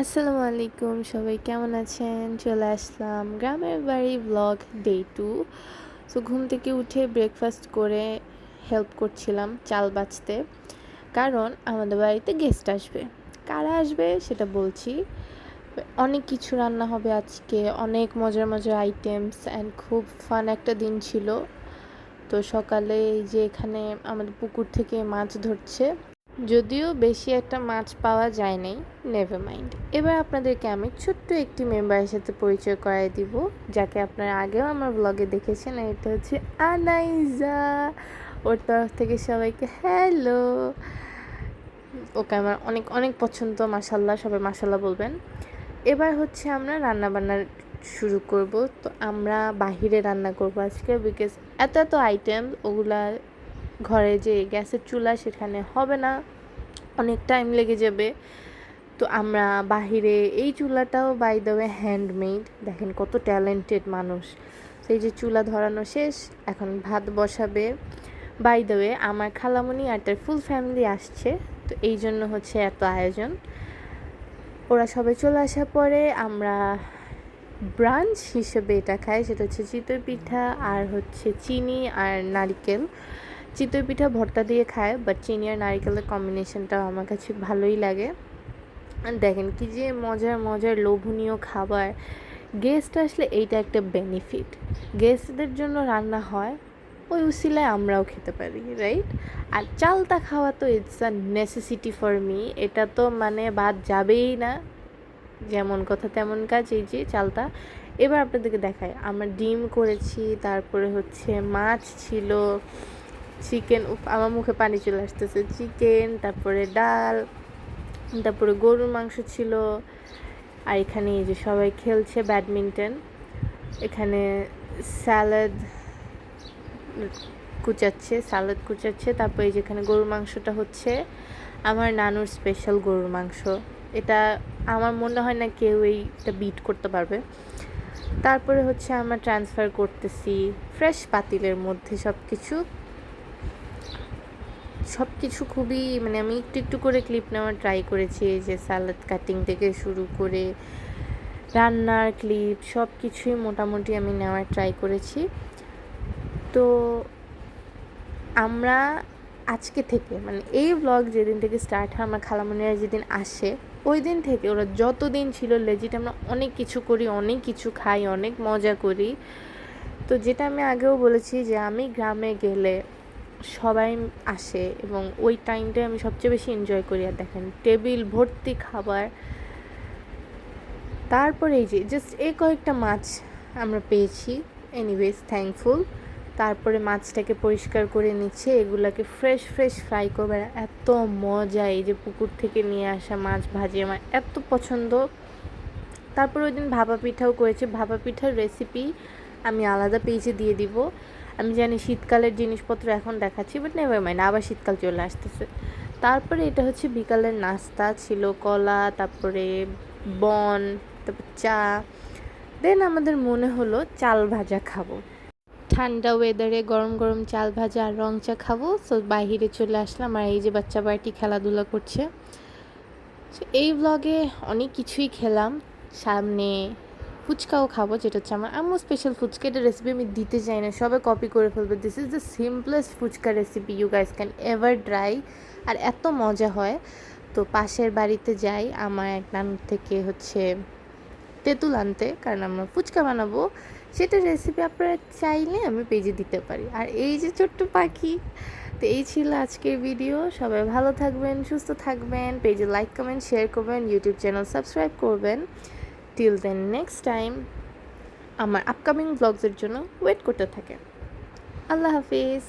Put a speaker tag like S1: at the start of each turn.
S1: আসসালামু আলাইকুম, সবাই কেমন আছেন? চলে আসলাম গ্রামের বাড়ি ব্লগ ডে টু সো ঘুম থেকে উঠে ব্রেকফাস্ট করে হেল্প করছিলাম চাল বাছতে কারণ আমাদের বাড়িতে গেস্ট আসবে। কারা আসবে সেটা বলছি। অনেক কিছু রান্না হবে আজকে, অনেক মজার মজার আইটেমস অ্যান্ড খুব ফান একটা দিন ছিল। তো সকালে যে এখানে আমাদের পুকুর থেকে মাছ ধরছে। যদিও বেশি একটা মাছ পাওয়া যায় নাই নেভার মাইন্ড এবার আপনাদেরকে আমি ছোট্ট একটি মেম্বারের সাথে পরিচয় করাই দিব, যাকে আপনারা আগেও আমার ব্লগে দেখেছেন এটা হচ্ছে আনাইজা। ওর তরফ থেকে সবাইকে হ্যালো ওকে আমার অনেক অনেক পছন্দ মাসাল্লাহ সবাই মাসাল্লাহ বলবেন। এবার হচ্ছে আমরা রান্না বান্নার শুরু করব। তো আমরা বাহিরে রান্না করব আজকে বিকজ এত এত আইটেম ওগুলা ঘরে যে গ্যাসের চুলা সেখানে হবে না, অনেক টাইম লেগে যাবে। তো আমরা বাহিরে এই চুলাটাও বাই দেবে হ্যান্ডমেড দেখেন কত ট্যালেন্টেড মানুষ। সেই যে চুলা ধরানো শেষ, এখন ভাত বসাবে। বাই দেবে আমার খালামণি আর তার ফুল ফ্যামিলি আসছে, তো এই জন্য হচ্ছে এত আয়োজন। ওরা সবাই চলে আসার পরে আমরা ব্রাঞ্চ হিসেবে এটা খাই, সেটা হচ্ছে চিতই পিঠা আর হচ্ছে চিনি আর নারিকেল। চিতই পিঠা ভর্তা দিয়ে খায় বাট চিনি আর নারিকেলের কম্বিনেশনটা আমার কাছে ভালোই লাগে। দেখেন কি যে মজার মজার লোভনীয় খাবার। গেস্ট আসলে এইটা একটা বেনিফিট গেস্টদের জন্য রান্না হয়, ওই উসিলায় আমরাও খেতে পারি রাইট আর চালতা খাওয়া তো it's a necessity for me এটা তো মানে বাদ যাবেই না। যেমন কথা তেমন কাজ, এই যে চালতা এবার আপনাদেরকে দেখায় আমরা ডিম করেছি, তারপরে হচ্ছে মাছ ছিল চিকেন আমার মুখে পানি চলে আসতেছে। চিকেন, তারপরে ডাল, তারপরে গরুর মাংস ছিল। আর এখানে এই যে সবাই খেলছে ব্যাডমিন্টন। এখানে স্যালাড কুচাচ্ছে স্যালাড কুচাচ্ছে। তারপরে যেখানে গরুর মাংসটা হচ্ছে। আমার নানুর স্পেশাল গরুর মাংস। এটা আমার মনে হয় না কেউ এইটা বিট করতে পারবে। তারপরে হচ্ছে আমরা ট্রান্সফার করতেছি ফ্রেশ পাতিলের মধ্যে সব কিছু সব কিছু খুবই মানে আমি একটু একটু করে ক্লিপ নেওয়ার ট্রাই করেছি, এই যে স্যালাড কাটিং থেকে শুরু করে রান্নার ক্লিপ সব কিছুই মোটামুটি আমি নেওয়ার ট্রাই করেছি। তো আমরা আজকে থেকে মানে এই ব্লগ যেদিন থেকে স্টার্ট হয়, আমার খালামনিরা যেদিন আসে, ওই দিন থেকে ওরা যত দিন ছিল লেজিট আমরা অনেক কিছু করি, অনেক কিছু খাই, অনেক মজা করি। তো যেটা আমি আগেও বলেছি যে আমি গ্রামে গেলে সবাই আসে এবং ওই টাইমটাই আমি সবচেয়ে বেশি এনজয় করি। আর দেখেন টেবিল ভর্তি খাবার। তারপরে এই যে জাস্ট এই কয়েকটা মাছ আমরা পেয়েছি। এনিওয়েজ থ্যাঙ্কফুল তারপরে মাছটাকে পরিষ্কার করে নিচ্ছে। এগুলাকে ফ্রেশ ফ্রেশ ফ্রাই করবে। এত মজা এই যে পুকুর থেকে নিয়ে আসা মাছ ভাজি আমার এত পছন্দ। তারপর ওই দিন ভাপা পিঠাও করেছে। ভাপা পিঠার রেসিপি আমি আলাদা পেজে দিয়ে দিব। আমি জানি শীতকালের জিনিসপত্র এখন দেখাচ্ছি বাট নেভার মাইন্ড আবার শীতকাল চলে আসতেছে। তারপরে এটা হচ্ছে বিকালের নাস্তা, ছিল কলা, তারপরে বন, তারপর চা দেন আমাদের মনে হলো চাল ভাজা খাব। ঠান্ডা ওয়েদারে গরম গরম চাল ভাজা আর রং চা খাব সো বাহিরে চলে আসলাম আর এই যে বাচ্চা বাড়িটি খেলাধুলা করছে। এই ব্লগে অনেক কিছুই খেলাম, সামনে ফুচকাও খাব, যেটা হচ্ছে আমার আম্মু স্পেশাল ফুচকা, এটা রেসিপি আমি দিতে চাই না, সবাই কপি করে ফেলবে। This is the simplest fuchka recipe you guys can ever try আর এত মজা হয়। তো পাশের বাড়িতে যাই, আমার এক নানুর থেকে হচ্ছে তেঁতুল আনতে, কারণ আমরা ফুচকা বানাবো। সেটা রেসিপি আপনারা চাইলে আমি পেজে দিতে পারি। আর এই যে ছোট্ট পাখি, তো এই ছিল আজকের ভিডিও সবাই ভালো থাকবেন, সুস্থ থাকবেন পেজে লাইক কমেন্ট শেয়ার করবেন ইউটিউব চ্যানেল সাবস্ক্রাইব করবেন। টিল দেন নেক্সট টাইম আমার আপকামিং ব্লগসের জন্য ওয়েট করতে থাকে আল্লাহ হাফিজ।